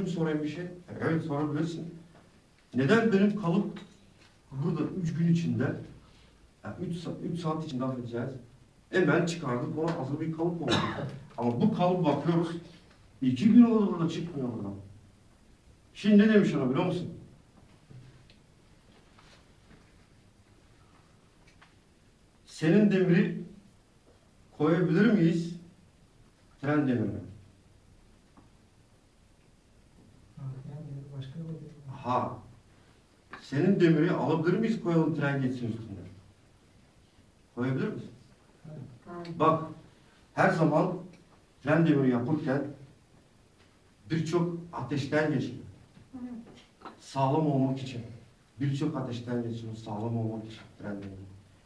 mi sorayım bir şey? Evet sorabilirsin. Neden benim kalıp burada üç gün içinde, yani üç, sa- üç saat içinde affedeceğiz. Hemen çıkardık ona hazır bir kalıp oldu. Ama bu kalıp bakıyoruz, iki gün oldu burada çıkmıyor buradan. Şimdi ne demiş ona biliyor musun? Senin demiri koyabilir miyiz? Tren demirine. Yani başka bir Ha. Senin demiri alabilir miyiz koyalım tren geçsin üstüne? Koyabilir miyiz? Bak her zaman tren demiri yapırken birçok ateşten geçiyor. Sağlam olmak için. Birçok ateşten geçiyor sağlam olmak için tren demiri.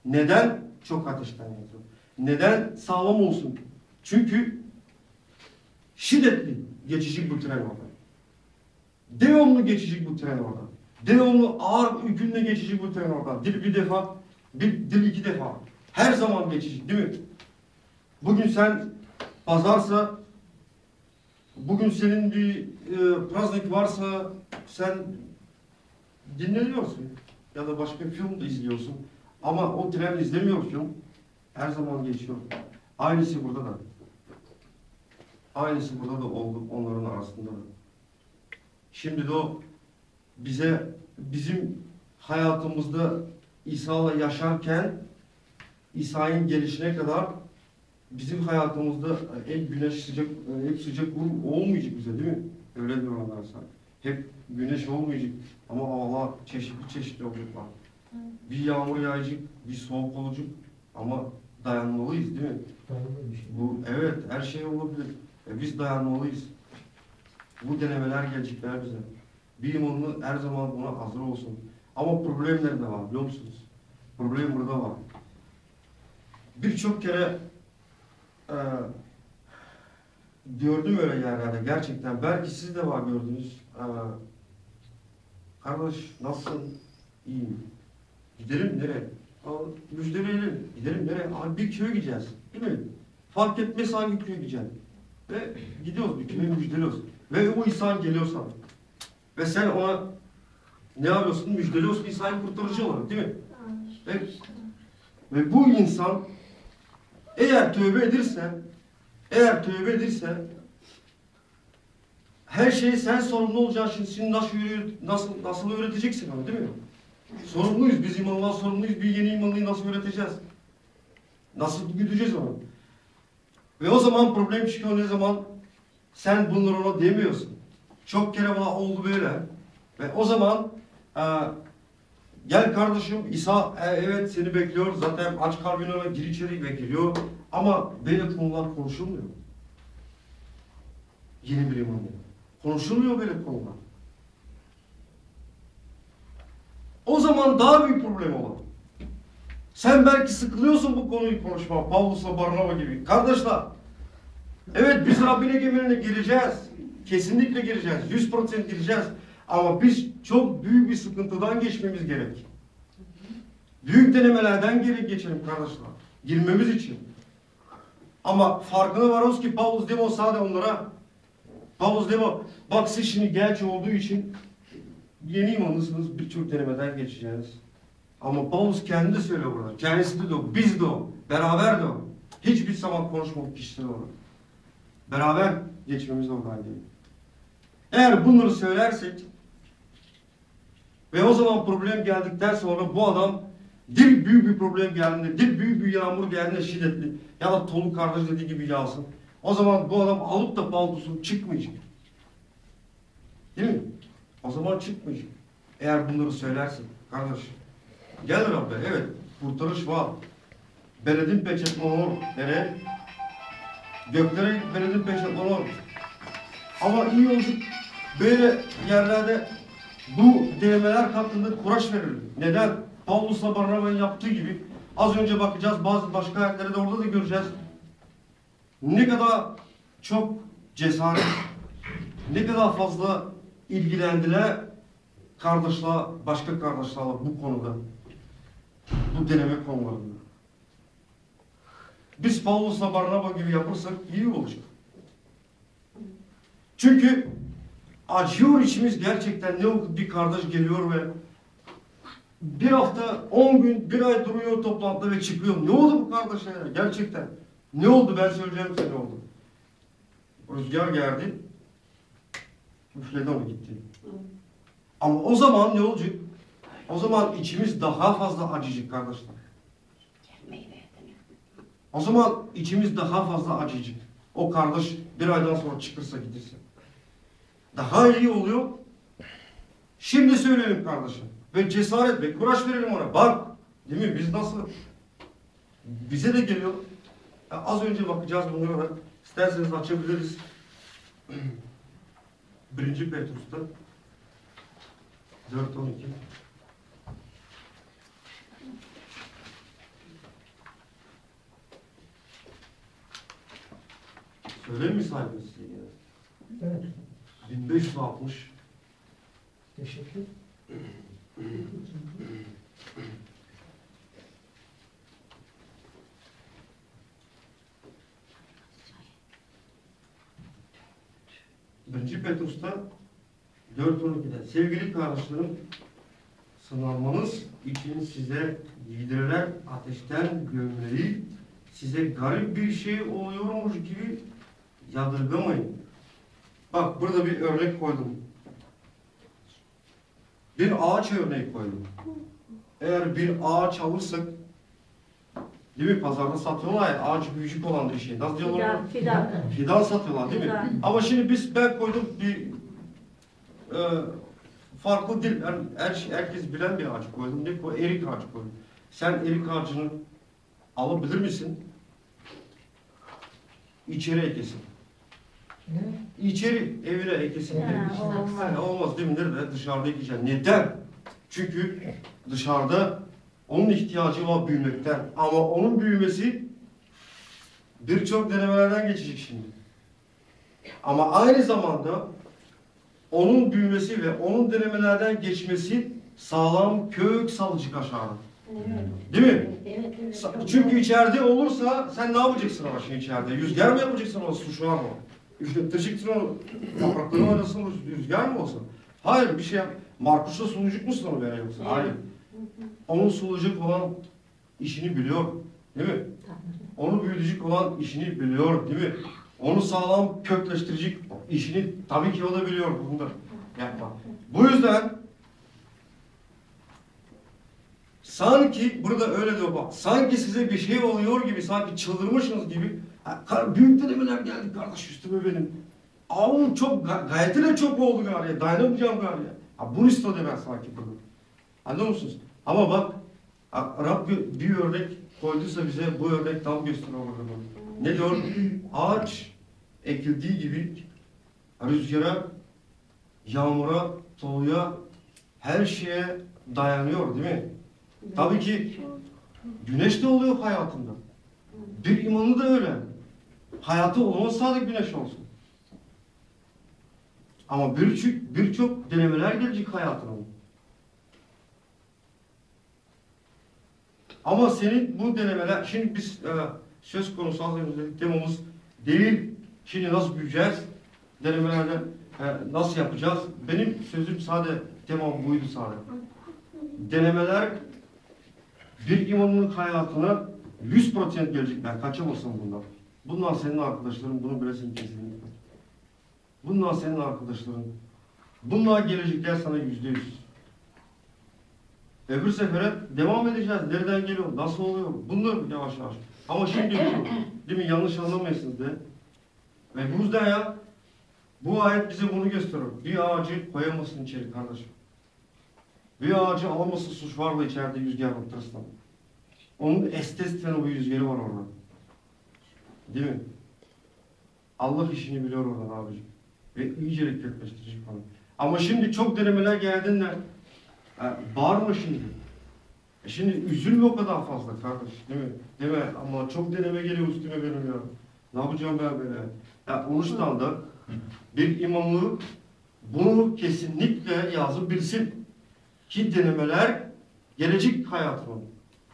Neden çok ateşten geçiyor? Neden sağlam olsun? Çünkü şiddetli geçecek bu tren orada. Devamlı geçecek bu tren orada. Devamlı ağır yükünle geçecek bu tren. Dil bir defa, bir, dil iki defa. Her zaman geçecek değil mi? Bugün sen pazarsa, bugün senin bir e, praznik varsa sen dinleniyorsun. Ya da başka film de izliyorsun. Ama o tren izlemiyorsun. Her zaman geçiyor. Aynısı burada da. Aynısı burada da oldu onların arasında da. Şimdi de o bize bizim hayatımızda İsa'la yaşarken İsa'nın gelişine kadar bizim hayatımızda hep güneş sıcak, hep sıcak olmayacak bize değil mi? Öyle diyorlar sana. Hep güneş olmayacak ama havalar çeşitli çeşitli olacaklar. Bir yağmur yağacak, bir soğuk olacak ama dayanmalıyız değil mi? şey. Bu evet her şey olabilir. E, biz dayanmalıyız. Bu denemeler gelecekler bize. Bir imanlı her zaman buna hazır olsun. Ama problem nerede var biliyor musunuz? Problem burada var. Birçok kere e, gördüm öyle yerlerde gerçekten. Belki siz de var gördünüz. E, kardeş nasılsın? İyiyim. Gidelim nereye? Aa, müjdeleyelim. Gidelim nereye? Abi bir köye gideceğiz. Değil mi? Fark etmez hangi köye gideceksin. Ve gidiyoruz bir köye müjdeliyoruz. Ve o insan geliyor sana. Ve sen ona ne yapıyorsun? Müjdeliyorsun İsa'yı kurtarıcı olarak değil mi? Ve, ve bu insan eğer tövbe edirse eğer tövbe edirse her şeyi sen sorumlu olacaksın. Şimdi nasıl, nasıl, nasıl öğreteceksin onu değil mi? Sorumluyuz. Biz imanlar sorumluyuz. Bir yeni imanlıyı nasıl öğreteceğiz? Nasıl güdeceğiz onu? Ve o zaman problem çıkıyor ne zaman? Sen bunları ona demiyorsun. Çok kere bana oldu böyle. Ve o zaman e, gel kardeşim İsa e, evet seni bekliyor. Zaten aç kalbine ona gir içeri ve geliyor. Ama böyle konular konuşulmuyor. Yeni bir imanlı. Konuşulmuyor böyle konular. O zaman daha büyük problem olur. Sen belki sıkılıyorsun bu konuyu konuşma. Pavlus'la Barnaba gibi. Kardeşler, evet biz Rabbin egemenine gireceğiz. Kesinlikle gireceğiz. Yüz prosent gireceğiz. Ama biz çok büyük bir sıkıntıdan geçmemiz gerek. Büyük denemelerden geri geçelim kardeşler. Girmemiz için. Ama farkına varıyoruz ki Pavlus demo sade onlara. Pavlus demo bak siz şimdi genç olduğu için yeni imanlısınız birçok denemeden geçeceğiz. Ama Paulus kendi de söylüyor burada. Kendisi de o, biz de o, beraber de o. Hiçbir zaman konuşmadık kişiler olarak. Beraber geçmemiz oradan değil. Eğer bunları söylersek ve o zaman problem geldikten sonra bu adam dil büyük bir problem geldiğinde, dil büyük bir yağmur geldiğinde şiddetli ya da Toluk kardeş dediği gibi yağsın. O zaman bu adam alıp da Paulus'un çıkmayacak. Değil mi? O zaman çıkmayacak. Eğer bunları söylersin kardeş. Gel Rabbe evet kurtarış var. Beledin peçetlanır. Nereye? Göklere beledin peçetlanır. Ama iyi olacak böyle yerlerde bu denemeler hakkında kuraş verir. Neden? Pavlus'la Barnaba'nın yaptığı gibi az önce bakacağız bazı başka ayetlerde de orada da göreceğiz. Ne kadar çok cesaret, ne kadar fazla ilgilendiler kardeşler, başka kardeşlerle bu konuda. Bu deneme konularında. Biz Paulus'la Barnaba gibi yapırsak iyi olacak. Çünkü acıyor içimiz gerçekten. Ne oldu bir kardeş geliyor ve bir hafta, on gün, bir ay duruyor toplantıda ve çıkıyor. Ne oldu bu kardeşe ya? Gerçekten. Ne oldu ben söyleyeceğim size ne oldu. Rüzgar geldi. Üfledi onu gitti. Ama o zaman ne olacak? O zaman içimiz daha fazla acıyacak kardeşler. O zaman içimiz daha fazla acıyacak. O kardeş bir aydan sonra çıkırsa giderse daha iyi oluyor. Şimdi söyleyelim kardeşim. Ve cesaret ve kuraş verelim ona. Bak değil mi biz nasıl? Bize de geliyor. Ya az önce bakacağız bunlara. İsterseniz açabiliriz. Birinci Petrus'ta 4.12 Söyleyeyim mi sahibiniz? Evet. 60 60. Teşekkür. Birinci Petrus'ta 4.12'de sevgili kardeşlerim sınanmanız için size giydirilen ateşten gömleği size garip bir şey oluyormuş gibi yadırgamayın. Bak burada bir örnek koydum. Bir ağaç örneği koydum. Eğer bir ağaç alırsak Değil mi? Pazarda satıyorlar ya ağaç büyücük olan bir şey. Nasıl diyorlar? Fidan, fidan. Fidan satıyorlar değil mi? Fidan. Ama şimdi biz ben koydum bir e, farklı değil. Yani her, şey- herkes bilen bir ağaç koydum. Ne koy? Erik ağacı koydum. Sen erik ağacını alabilir misin? İçeri ekesin. Ne? İçeri evine Erik. olmaz. Yani olmaz değil mi? Nerede? Dışarıda ekeceksin. Neden? Çünkü dışarıda onun ihtiyacı var büyümekten. Ama onun büyümesi birçok denemelerden geçecek şimdi. Ama aynı zamanda onun büyümesi ve onun denemelerden geçmesi sağlam kök salıcık aşağıda. Değil mi? Evet, evet. Çünkü içeride olursa sen ne yapacaksın ama şimdi içeride? Rüzgar mı yapacaksın o su şu Üflettireceksin onu. Yaprakları oynasın rüz- rüzgar mı olsun? Hayır bir şey yap. Markus'ta sunucuk musun onu böyle yoksa? Hayır. Onun sunucuk olan işini biliyor. Değil mi? Onu büyütecek olan işini biliyor. Değil mi? Onu sağlam kökleştirecek işini tabii ki o da biliyor. Bunu da yapma. Bu yüzden Sanki burada öyle diyor bak. Sanki size bir şey oluyor gibi, sanki çıldırmışsınız gibi. Büyük denemeler geldi kardeş üstüme benim. Avun çok, ga- gayeti de çok oldu galiba. Dayanamayacağım galiba. Ha, bunu istedi ben sanki burada. Anlıyor musunuz? Ama bak, Rabbi bir örnek koyduysa bize bu örnek tam gösteriyor. Ne diyor? Ağaç ekildiği gibi rüzgara, yağmura, soğuğa, her şeye dayanıyor değil mi? Tabii ki güneş de oluyor hayatında. Bir imanı da öyle. Hayatı olmaz sadece güneş olsun. Ama birçok birçok denemeler gelecek hayatına. Ama senin bu denemeler, şimdi biz e, söz konusu az temamız değil. Şimdi nasıl büyüyeceğiz? Denemelerden e, nasıl yapacağız? Benim sözüm sade, temam buydu sade. Denemeler bir imanın hayatına 100% gelecekler. Kaçamazsın bundan. Bundan senin arkadaşların bunu bilesin kesinlikle. Bundan senin arkadaşların. Bundan gelecekler sana yüzde yüz. Öbür sefere devam edeceğiz. Nereden geliyor? Nasıl oluyor? Bunlar yavaş yavaş. Ama şimdi değil mi? Yanlış anlamayasınız de. Ve bu yüzden ya bu ayet bize bunu gösteriyor. Bir ağacı koyamazsın içeri kardeşim. Bir ağacı alamazsın suç var mı içeride rüzgar noktasında? Onun estes bu rüzgarı var orada. Değil mi? Allah işini biliyor oradan abicim. Ve iyice kökleştirecek onu. Ama şimdi çok denemeler geldiğinde e, bağırma şimdi. E şimdi üzülme o kadar fazla kardeş. Değil mi? Değil mi? Ama çok deneme geliyor üstüme benim ya. Ne yapacağım ben böyle? Ya konuştan da bir imamı bunu kesinlikle yazıp bilsin. Ki denemeler gelecek hayatının.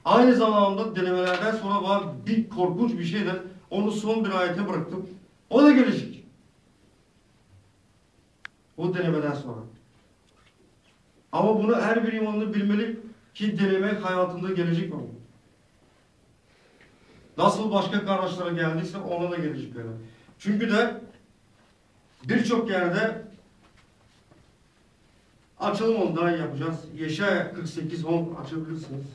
Aynı zamanda denemelerden sonra var bir korkunç bir şey de onu son bir ayete bıraktım. O da gelecek. Bu denemeden sonra. Ama bunu her bir imanlı bilmeli ki denemek hayatında gelecek mi? Nasıl başka kardeşlere geldiyse ona da gelecek öyle. Çünkü de birçok yerde açılım onu daha iyi yapacağız. Yeşaya 48 10 açabilirsiniz.